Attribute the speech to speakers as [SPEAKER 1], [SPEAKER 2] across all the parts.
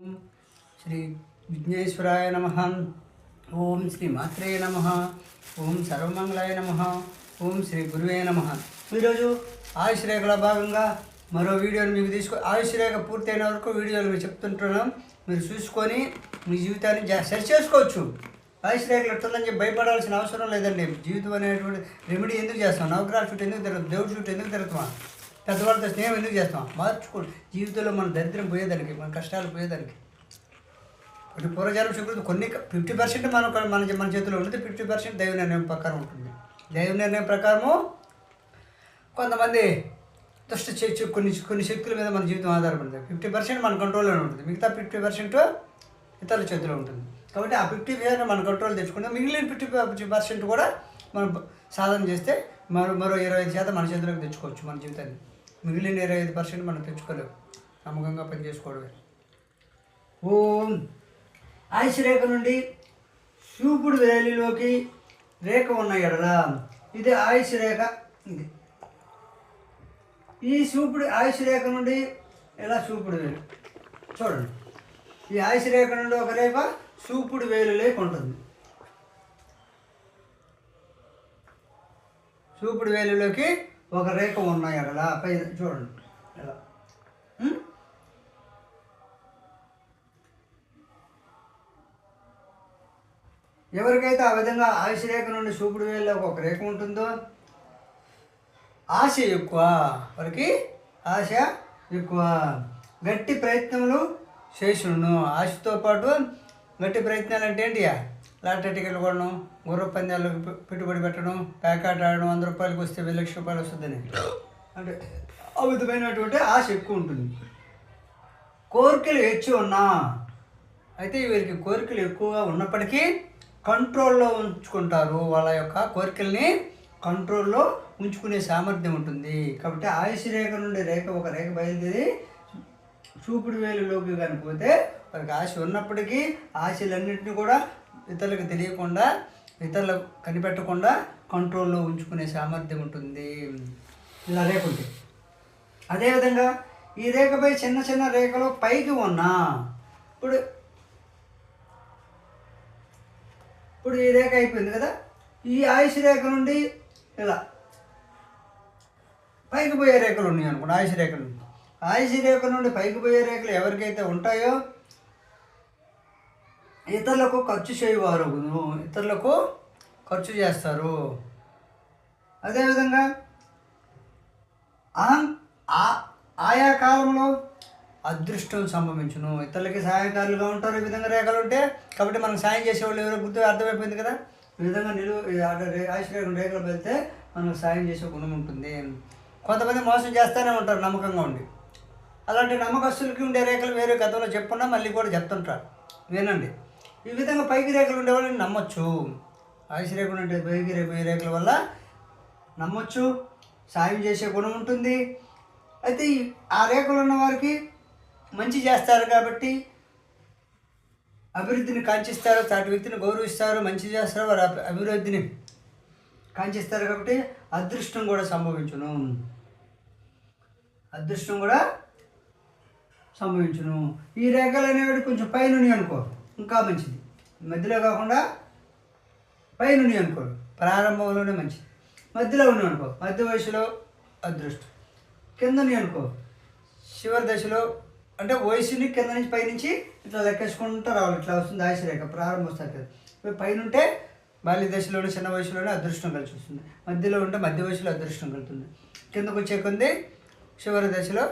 [SPEAKER 1] శ్రీ విఘ్నేశ్వరాయ నమ. ఓం శ్రీ మాత్రే నమ. ఓం సర్వమంగళాయ నమ. ఓం శ్రీ గురువే నమ. ఈరోజు ఆయుష్ రేఖల భాగంగా మరో వీడియోని మీకు తీసుకో ఆయుష్ రేఖ పూర్తయిన వరకు వీడియోలు మీకు చెప్తుంటున్నాం. మీరు చూసుకొని మీ జీవితాన్ని సెర్చ్ సరి చేసుకోవచ్చు. ఆయుష్ రేఖలు ఎట్టుందని చెప్పి భయపడాల్సిన అవసరం లేదండి. జీవితం అనేటువంటి రెమెడీ ఎందుకు చేస్తాం? నవగ్రహాల చుట్టూ ఎందుకు తిరుగుతాం? దేవుడి చుట్టూ ఎందుకు తిరుగుతాం? పెద్దవాళ్ళతో స్నేహం ఎందుకు చేస్తాం? మార్చుకోండి. జీవితంలో మన దరిద్రం పోయేదానికి మన కష్టాలు పోయేదానికి. ఇప్పుడు పూర్వజన్మ సుకృతి కొన్ని ఫిఫ్టీ పర్సెంట్ మన మన మన చేతిలో ఉంటుంది ఫిఫ్టీ పర్సెంట్ దైవ నిర్ణయం ప్రకారం ఉంటుంది. దైవ నిర్ణయం ప్రకారము కొంతమంది దుష్ట చే- కొన్ని కొన్ని శక్తుల మీద మన జీవితం ఆధారపడుతుంది ఫిఫ్టీ పర్సెంట్ మన కంట్రోల్లోనే ఉంటుంది. మిగతా ఫిఫ్టీ పర్సెంట్ ఇతరుల చేతిలో ఉంటుంది. కాబట్టి ఆ ఫిఫ్టీ పర్సెంట్ మన కంట్రోల్ తెచ్చుకుంటే మిగిలిన ఫిఫ్టీ పర్సెంట్ కూడా మనం సాధన చేస్తే మరో మరో ఇరవై ఐదు శాతం మన చేతిలోకి తెచ్చుకోవచ్చు మన జీవితాన్ని. మిగిలిన ఇరవై ఐదు పర్సెంట్ మనం తెచ్చుకోలేము. నమ్మకంగా పనిచేసుకోవడమే ఓం ఆయుష్ రేఖ నుండి చూపుడు వేలిలోకి రేఖ ఉన్న ఎడల. ఇది ఆయుష్ రేఖ ఇది. ఈ చూపుడు ఆయుష్ రేఖ నుండి ఇలా చూపుడు వేలు? చూడండి. ఈ ఆయుష్ రేఖ నుండి ఒక రేఖ చూపుడు వేలు లేక ఉంటుంది. చూపుడు వేలులోకి ఒక రేఖ ఉన్నాయి అక్కడ. పై చూడండి. ఇలా ఉం? ఎవరికైతే ఆ విధంగా ఆయుష్ రేఖ నుండి చూపుడు వేలలో ఒక రేఖ ఉంటుందో ఆశ ఎక్కువ. వారికి ఆశ ఎక్కువ. గట్టి ప్రయత్నములు చేసును ఆశతో పాటు గట్టి ప్రయత్నాలు అంటే ఏంటి లాటరీ టికెట్లు కొనడం గుర్ర పందాలకు పెట్టుబడి పెట్టడం ప్యాకెట్ ఆడడం వంద రూపాయలకు వస్తే వెయ్యి లక్ష రూపాయలు వస్తుందని. అంటే అమితమైనటువంటి ఆశ ఎక్కువ ఉంటుంది. కోరికలు హెచ్చు ఉన్నా అయితే వీరికి కోరికలు ఎక్కువగా ఉన్నప్పటికీ కంట్రోల్లో ఉంచుకుంటారు. వాళ్ళ యొక్క కోరికల్ని కంట్రోల్లో ఉంచుకునే సామర్థ్యం ఉంటుంది. కాబట్టి ఆయుష్ రేఖ నుండి రేఖ ఒక రేఖ బయలుదేరి చూపుడు వేలులోకి కనిపోతే వారికి ఆశ ఉన్నప్పటికీ ఆశలన్నింటినీ కూడా ఇతరులకు తెలియకుండా ఇతరులకు కనిపెట్టకుండా కంట్రోల్లో ఉంచుకునే సామర్థ్యం ఉంటుంది. ఇలా రేఖ ఉంటుంది అదేవిధంగా ఈ రేఖపై చిన్న చిన్న రేఖలు పైకి ఉన్నా ఇప్పుడు ఇప్పుడు ఈ రేఖ అయిపోయింది కదా? ఈ ఆయుష్ రేఖ నుండి ఇలా పైకి పోయే రేఖలు ఉన్నాయి అనుకోండి ఆయుష్ రేఖలు ఆయుష్ రేఖ నుండి పైకి పోయే రేఖలు ఎవరికైతే ఉంటాయో ఇతరులకు ఖర్చు చేయవారు. ఇతరులకు ఖర్చు చేస్తారు. అదేవిధంగా అహం ఆ- ఆయా కాలంలో అదృష్టం సంభవించును. ఇతరులకి సహాయకారులుగా ఉంటారు. ఈ విధంగా రేఖలు ఉంటే కాబట్టి మనం సాయం చేసేవాళ్ళు ఎవరో గుర్తు అర్థమైపోయింది కదా? ఈ విధంగా నిలువ ఆశ్రయ రేఖలు వెళ్తే మనకు సాయం చేసే గుణం ఉంటుంది. కొంతమంది మోసం చేస్తూనే ఉంటారు నమ్మకంగా ఉండి. అలాంటి నమ్మకస్తులకి ఉండే రేఖలు వేరే గతంలో చెప్పుకున్నా మళ్ళీ కూడా చెప్తుంటారు. వినండి. ఈ విధంగా పైకి రేఖలు ఉండేవాళ్ళని నమ్మొచ్చు. ఆయుష్ రేఖలు ఉండే పైకి ఈ రేఖల వల్ల నమ్మొచ్చు. సాయం చేసే గుణం ఉంటుంది. అయితే ఆ రేఖలు ఉన్న వారికి మంచి చేస్తారు కాబట్టి అభివృద్ధిని కాంక్షిస్తారు తాటి వ్యక్తిని గౌరవిస్తారు మంచి చేస్తారు వారు అభివృద్ధిని కాంక్షిస్తారు కాబట్టి అదృష్టం కూడా సంభవించును. అదృష్టం కూడా సంభవించును. ఈ రేఖలు అనేవి కొంచెం పైన ఉన్నాయి అనుకో. ఇంకా మంచిది. మధ్యలో కాకుండా పైన ఉన్నాయి అనుకో ప్రారంభంలోనే మంచిది. మధ్యలో ఉన్నాయి అనుకో మధ్య వయసులో అదృష్టం. కింద ఉన్నాయి అనుకో చివరి దశలో అంటే వయసుని కింద నుంచి పైనుంచి ఇట్లా లెక్కేసుకుంటూ రావాలి ఇట్లా వస్తుంది ఆశరేఖ ప్రారంభం వస్తుంది కదా. ఇప్పుడు పైన ఉంటే బాల్య దశలోనే చిన్న వయసులోనే అదృష్టం కలిసి వస్తుంది. మధ్యలో ఉంటే మధ్య వయసులో అదృష్టం కలుగుతుంది. కిందకు వచ్చే కొంది చివరి దశలో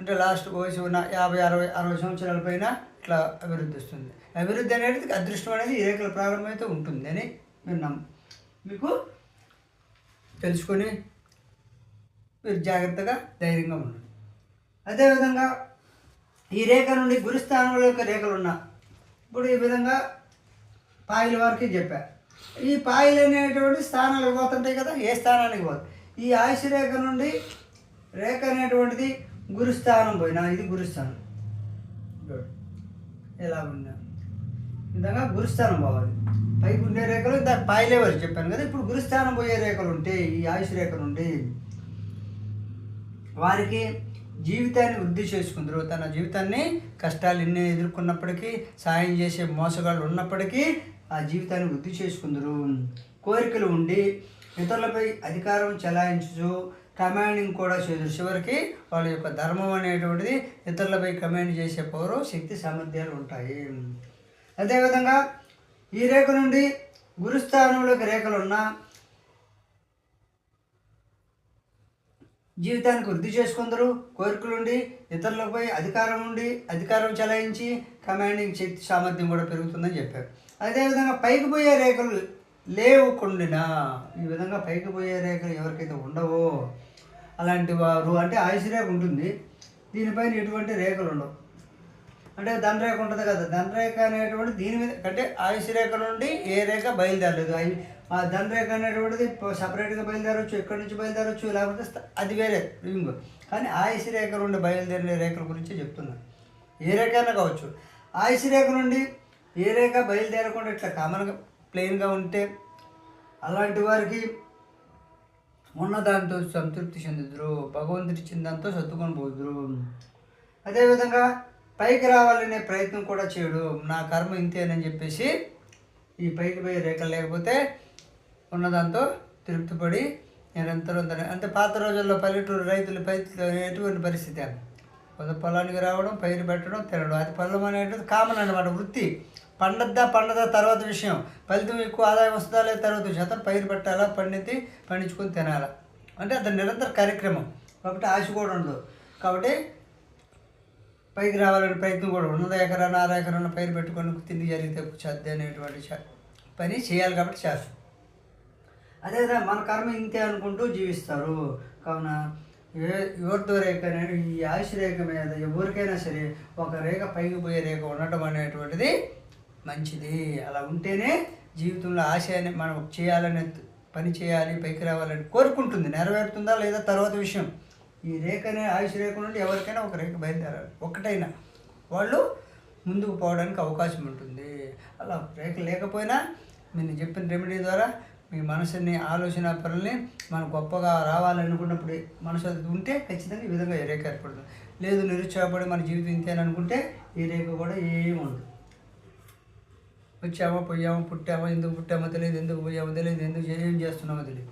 [SPEAKER 1] అంటే లాస్ట్ వయసు ఉన్న యాభై అరవై అరవై సంవత్సరాల పైన ఇట్లా అభివృద్ధి వస్తుంది. అభివృద్ధి అనేది అదృష్టం అనేది ఈ రేఖల ప్రారంభమైతే ఉంటుంది అని మీరు నమ్ము. మీకు తెలుసుకొని మీరు జాగ్రత్తగా ధైర్యంగా ఉండండి. అదేవిధంగా ఈ రేఖ నుండి గురుస్థానంలో యొక్క రేఖలు ఉన్నా ఇప్పుడు ఈ విధంగా పాయల వారికి చెప్పా. ఈ పాయలు అనేటువంటి స్థానాలకు పోతుంటాయి కదా ఏ స్థానానికి పోదు ఈ ఆయుష్ రేఖ నుండి రేఖ అనేటువంటిది గురుస్థానం పోయినా ఇది గురుస్థానం. ఎలా ఉన్నా? ఇందాక గురుస్థానం పోవాలి. పైకి ఉండే రేఖలు దాని పై వరకు చెప్పాను కదా ఇప్పుడు గురుస్థానం పోయే రేఖలు ఉంటాయి ఈ ఆయుష్ రేఖలు నుండి వారికి జీవితాన్ని వృద్ధి చేసుకుందరు తన జీవితాన్ని కష్టాలు ఎన్ని ఎదుర్కొన్నప్పటికీ సాయం చేసే మోసగాళ్ళు ఉన్నప్పటికీ ఆ జీవితాన్ని వృద్ధి చేసుకుందరు. కోరికలు ఉండి ఇతరులపై అధికారం చెలాయించు కమాండింగ్ కూడా చేదురు. చివరికి వాళ్ళ యొక్క ధర్మం అనేటువంటిది ఇతరులపై కమాండ్ చేసే పౌరు శక్తి సామర్థ్యాలు ఉంటాయి. అదేవిధంగా ఈ రేఖ నుండి గురుస్థానంలోకి రేఖలు ఉన్న జీవితానికి వృద్ధి చేసుకుందరు. కోరికలుండి ఇతరులపై అధికారం ఉండి అధికారం చెలాయించి కమాండింగ్ శక్తి సామర్థ్యం కూడా పెరుగుతుందని చెప్పారు. అదేవిధంగా పైకి పోయే రేఖలు లేవుకుండినా ఈ విధంగా పైకి పోయే రేఖలు ఎవరికైతే ఉండవో అలాంటి వారు అంటే ఆయుష్ రేఖ ఉంటుంది. దీనిపైన ఎటువంటి రేఖలు ఉండవు. అంటే ధనరేఖ ఉంటుంది కదా ధనరేఖ అనేటువంటి దీని మీద అంటే ఆయుష్ రేఖ నుండి ఏ రేఖ బయలుదేరలేదు. అవి ఆ ధనరేఖ అనేటువంటిది సపరేట్గా బయలుదేరవచ్చు ఎక్కడి నుంచి బయలుదేరవచ్చు లేకపోతే అది వేరే ఇంకో కానీ ఆయుష్ రేఖ నుండి బయలుదేరిన రేఖల గురించి చెప్తున్నాను ఏ రేఖ అయినా కావచ్చు. ఆయుష్ రేఖ నుండి ఏ రేఖ బయలుదేరకుండా ఇట్లా కామన్గా ప్లెయిన్గా ఉంటే అలాంటి వారికి ఉన్న దాంతో సంతృప్తి చెందుదురు భగవంతుడి ఇచ్చిన దాంతో సర్దుకొని పోదురు. అదేవిధంగా పైకి రావాలనే ప్రయత్నం కూడా చేయడు. నా కర్మ ఇంతేనని చెప్పేసి ఈ పైకి పోయి రేఖలు లేకపోతే ఉన్నదాంతో తృప్తిపడి నిరంతరం దాని అంటే పాత రోజుల్లో పల్లెటూరు రైతులు పైతులు ఎటువంటి పరిస్థితి? అని పొలానికి రావడం పైరు పెట్టడం తినడం. అది పొలం అనేటువంటి కామన్ అనమాట వృత్తి. పండద్దా పండదా తర్వాత విషయం. ఫలితం ఎక్కువ ఆదాయం వస్తుందా లేదా తర్వాత విషయం. పైరు పెట్టాలా పండితే పండించుకొని తినాలా. అంటే అది నిరంతర కార్యక్రమం. కాబట్టి ఆశ కూడా ఉండదు. కాబట్టి పైకి రావాలని ప్రయత్నం కూడా ఉన్నది. ఎకరాన ఆరు ఎకరాన పైరు పెట్టుకొని తిండి జరిగితే చద్ది అనేటువంటి పని చేయాలి కాబట్టి చేస్తాం. అదేవిధంగా మన కర్మ ఇంతే అనుకుంటూ జీవిస్తారు. కావున ఎవరితో రేఖ అనేది ఈ ఆయుష్ రేఖ మీద ఎవరికైనా సరే ఒక రేఖ పైకి పోయే రేఖ ఉండటం అనేటువంటిది మంచిది. అలా ఉంటేనే జీవితంలో ఆశ అనే మనం చేయాలనే పని చేయాలి పైకి రావాలని కోరుకుంటుంది. నెరవేరుతుందా లేదా తర్వాత విషయం. ఈ రేఖ అనే ఆయుష్ రేఖ నుండి ఎవరికైనా ఒక రేఖ బయలుదేరాలి. ఒక్కటైనా. వాళ్ళు ముందుకు పోవడానికి అవకాశం ఉంటుంది. అలా రేఖ లేకపోయినా నేను చెప్పిన రెమెడీ ద్వారా మీ మనసుని ఆలోచన పనుల్ని మనం గొప్పగా రావాలనుకున్నప్పుడు మనసు అది ఉంటే ఖచ్చితంగా ఈ విధంగా ఈ రేఖ ఏర్పడుతుంది. లేదు నిరుత్సాహపడి మన జీవితం ఇంతేనని అనుకుంటే ఈ రేఖ కూడా ఏమి ఉండదు. వచ్చామో పోయామో పుట్టామో ఎందుకు పుట్టామో తెలియదు ఎందుకు పోయామో తెలియదు ఎందుకు ఏం చేస్తున్నామో తెలియదు.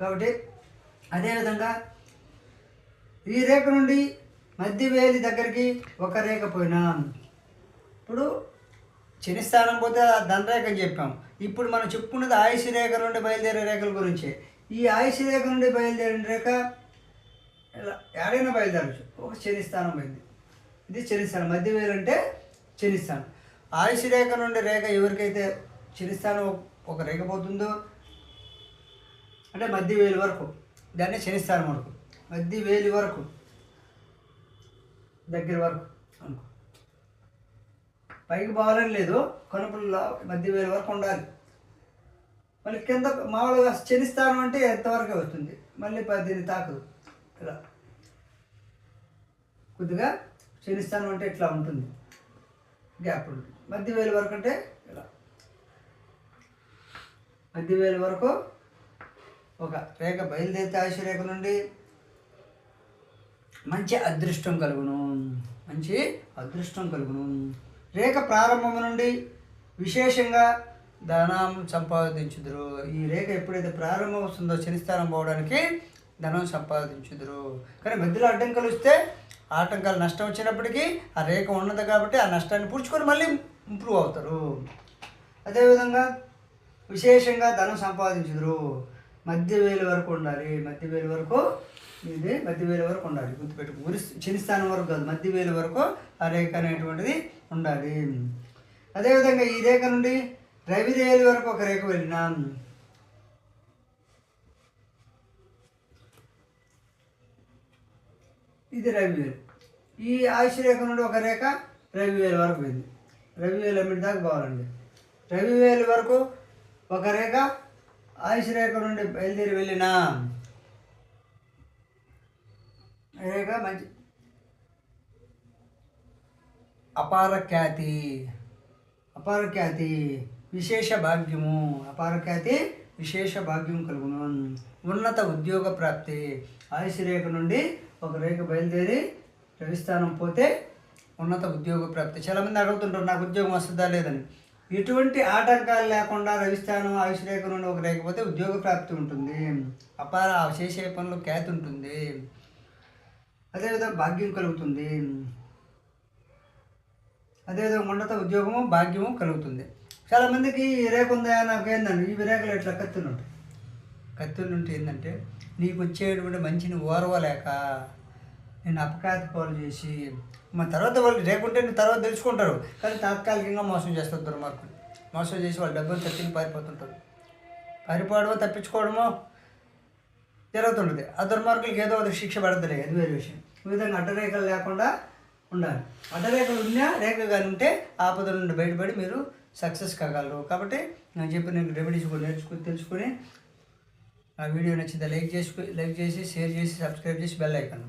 [SPEAKER 1] కాబట్టి అదేవిధంగా ఈ రేఖ నుండి మధ్య వేలి దగ్గరికి ఒక రేఖ పోయినా. ఇప్పుడు శని స్థానం పోతే ఆ ధనరేఖ అని చెప్పాం. ఇప్పుడు మనం చెప్పుకున్నది ఆయుష్ రేఖ నుండి బయలుదేరే రేఖల గురించి. ఈ ఆయుష్ రేఖ నుండి బయలుదేరిన రేఖ ఇలా బయలుదేరచ్చు. ఒక శని స్థానం ఇది శని స్థానం. మధ్య వేలు అంటే శని స్థానం. ఆయుష్ రేఖ నుండి రేఖ ఎవరికైతే శని స్థానం ఒక రేఖ పోతుందో అంటే మధ్య వేలు వరకు దాన్ని శని స్థానం వరకు మధ్య వేలి వరకు. దగ్గర వరకు అనుకో. పైకి బాగాలని లేదు కనుపుల మధ్య వేలు వరకు ఉండాలి. మళ్ళీ కింద మామూలుగా శని అంటే ఎంతవరకే వస్తుంది? మళ్ళీ ప- దీన్ని తాకదు. ఇలా. కొద్దిగా శని అంటే ఇట్లా ఉంటుంది. గ్యాప్ ఉంటుంది. మధ్య వేలు వరకు అంటే ఇలా. మధ్య వేలు వరకు ఒక రేఖ బయలుదేరితే ఆశ రేఖ నుండి మంచి అదృష్టం కలుగును. మంచి అదృష్టం కలుగును. రేఖ ప్రారంభం నుండి విశేషంగా ధనం సంపాదించుదురు. ఈ రేఖ ఎప్పుడైతే ప్రారంభం వస్తుందో శనిస్థానం పోవడానికి ధనం సంపాదించుదురు. కానీ మధ్యలో అడ్డంకులు వస్తే ఆటంకాలు నష్టం వచ్చినప్పటికీ ఆ రేఖ ఉన్నది కాబట్టి ఆ నష్టాన్ని పూడ్చుకొని మళ్ళీ ఇంప్రూవ్ అవుతారు. అదేవిధంగా విశేషంగా ధనం సంపాదించుదురు. మధ్య వేలు వరకు ఉండాలి. మధ్య వేలు వరకు ఇది మధ్య వేలు వరకు ఉండాలి. గుర్తుపెట్టు గురి చిన్న స్థానం వరకు కాదు మధ్య వేలు వరకు ఆ రేఖ అనేటువంటిది ఉండాలి. అదేవిధంగా ఈ రేఖ నుండి రవిరేలు వరకు ఒక రేఖ వెళ్ళినాం. ఇది రవి వేలు ఈ ఆయుష్ రేఖ నుండి ఒక రేఖ రవివేలు వరకు పోయింది. రవివేలు అమ్మిడి దాకా పోవాలండి. రవివేలు వరకు ఒక రేఖ ఆయుష్ రేఖ నుండి బయలుదేరి వెళ్ళినా. రేఖ మంచి? అపార ఖ్యాతి. అపార ఖ్యాతి విశేష భాగ్యము. అపార ఖ్యాతి విశేష భాగ్యం కలుగును. ఉన్నత ఉద్యోగ ప్రాప్తి. ఆయుష్ రేఖ నుండి ఒక రేఖ బయలుదేరి రవిస్థానం పోతే ఉన్నత ఉద్యోగ ప్రాప్తి. చాలామంది అడుగుతుంటారు నాకు ఉద్యోగం వస్తుందా లేదని. ఎటువంటి ఆటంకాలు లేకుండా రవిస్థానం ఆయుష్ రేఖ నుండి ఒక రేఖ పోతే ఉద్యోగ ప్రాప్తి ఉంటుంది. అపార చేసే పనులు ఖ్యాతి ఉంటుంది. అదేవిధంగా భాగ్యం కలుగుతుంది. అదేవిధంగా ఉన్నత ఉద్యోగము భాగ్యము కలుగుతుంది. చాలామందికి ఈ రేఖ ఉందా నాకు ఏందండి? ఈ రేఖలు ఇట్లా కత్తునుంటాయి కత్తునుంటే ఏంటంటే నీకు వచ్చేటువంటి మంచిని ఓర్వలేక నేను అపఖ్యాతి పాలు చేసి మా తర్వాత వాళ్ళు లేకుంటే నేను తర్వాత తెలుసుకుంటారు. కానీ తాత్కాలికంగా మోసం చేస్తారు దుర్మార్గులు మోసం చేసి వాళ్ళు డబ్బులు తప్పించి పారిపోతుంటారు. పారిపోవడమో తప్పించుకోవడమో జరుగుతుంటుంది. ఆ దుర్మార్గులకి ఏదో ఒక శిక్ష పడతలే అది వేరే విషయం. ఈ విధంగా అడ్డరేఖలు లేకుండా ఉండాలి. అడ్డరేఖలు ఉన్నా రేఖ కానీ ఉంటే ఆపద నుండి బయటపడి మీరు సక్సెస్ కాగలరు. కాబట్టి నేను చెప్పిన రెమెడీస్ కూడా నేర్చుకుని తెలుసుకుని ఆ వీడియో నచ్చిందా లైక్ చేసి లైక్ చేసి షేర్ చేసి సబ్స్క్రైబ్ చేసి బెల్ ఐకాన్